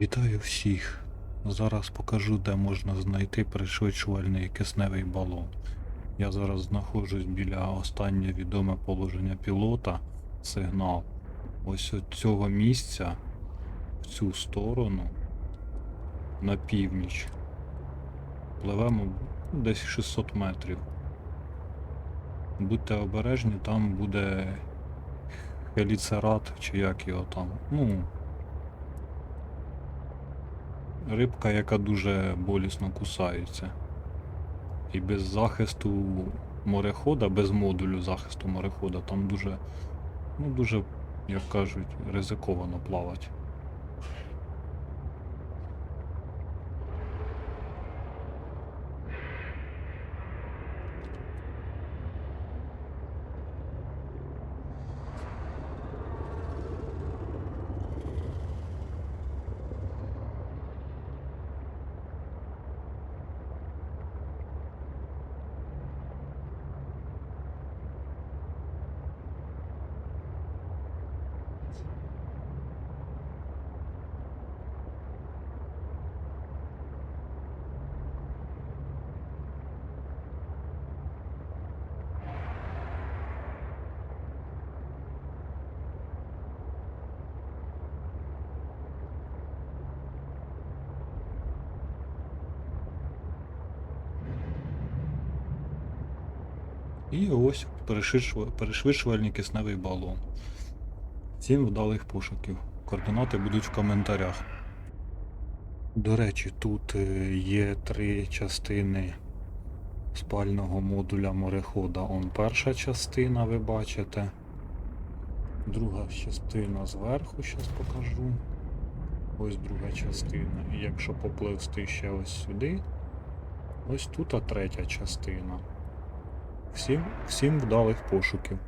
Вітаю всіх! Зараз покажу, де можна знайти пришвидшувальний кисневий балон. Я зараз знаходжусь біля останнє відоме положення пілота, сигнал. Ось от цього місця, в цю сторону, на північ. Пливемо десь 600 метрів. Будьте обережні, там буде хеліцерат, чи як його там. Ну, Рибка, яка дуже болісно кусається. І без захисту морехода, без модулю захисту морехода, там дуже, ну дуже, як кажуть, ризиковано плавати. І ось перешвидшува- перешвидшувальний кисневий балон. Всім вдалих пошуків. Координати будуть в коментарях. До речі, тут е, є три частини спального модуля морехода. Он перша частина, ви бачите. Друга частина зверху, зараз покажу. Ось друга частина. І якщо попливсти ще ось сюди, ось тут третя частина. Всім, всім вдалих пошуків.